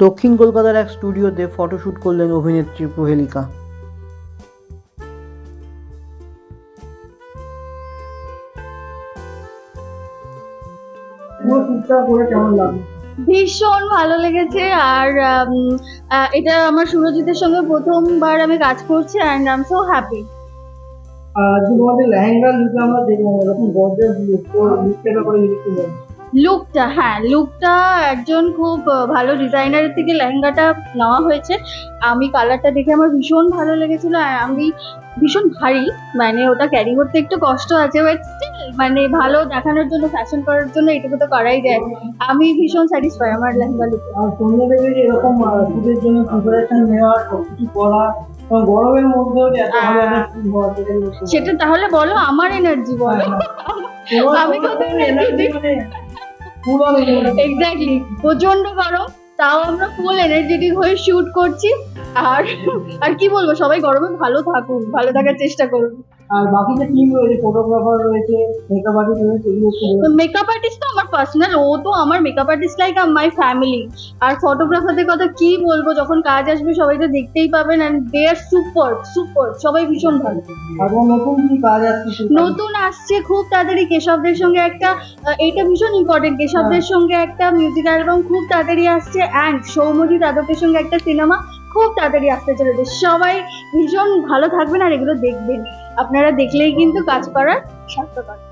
দক্ষিণ কলকাতার এক স্টুডিওতে ফটোশ্যুট করলেন অভিনেত্রী প্রহেলিকা। ভীষণ ভালো লেগেছে আর আহ, এটা আমার সুরজিতের সঙ্গে প্রথমবার আমি কাজ করছি and I am so happy আর যে তোমাদের লেহেঙ্গা লুকে আমরা দেখলাম এরকম গর্জেস লুক তো লুকটা করে। লুকটা হ্যাঁ লুকটা একজন খুব ভালো ডিজাইনারের থেকে লেহেঙ্গাটা নেওয়া হয়েছে। আমি কালারটা দেখে আমার ভীষণ ভালো লেগেছিল আর আমি ভীষণ ভারী মানে ওটা ক্যারি করতে একটু কষ্ট আছে বাট স্টিল মানে ভালো দেখানোর জন্য ফ্যাশন করার জন্য এটুকু তো করাই যায়। আমি ভীষণ স্যাটিসফাই আমার লেহেঙ্গা লুকে আর তোমরা দেখবে যে এরকম জন্য প্রিপারেশন নেওয়া সবকিছু করা গরমের মধ্যেও যে এত ভালো একটা শুট হওয়া সেটা তাহলে বলো আমার এনার্জি বলো। আমি তোমার কোথায় এক্স্যাক্টলি প্রচণ্ড গরম, তাও আমরা ফুল এনার্জেটিক হয়ে শুট করছি। আর আর কি বলব, সবাই গরমে ভালো থাকুন, ভালো থাকার চেষ্টা করুন। আর বাকি যে টিম রয়েছে ফটোগ্রাফার রয়েছে মেকআপ আর্টিস্ট রয়েছে মেকআপ আর্টিস্ট তো আমার পার্সোনাল ও তো আমার makeup artist like my family আর ফটোগ্রাফারদের কথা কি বলব যখন কাজ আসবে সবাই তো দেখতেই পাবেন and they are super super সবাই ভীষণ ভালো। আর নতুন কি কাজ আসছে নতুন আসছে খুব তাড়াতাড়ি কেশবদের সঙ্গে একটা এইটা ভীষণ ইম্পর্টেন্ট কেশবদের সঙ্গে একটা মিউজিক অ্যালবাম খুব তাড়াতাড়ি আসছে অ্যান্ড সৌমজি যাদবের সঙ্গে একটা সিনেমা খুব তাড়াতাড়ি আসতে চলেছে। সবাই ভীষণ ভালো থাকবেন আর এগুলো দেখবেন। আপনারা দেখলেই কিন্তু কাজ করার সার্থক হবে।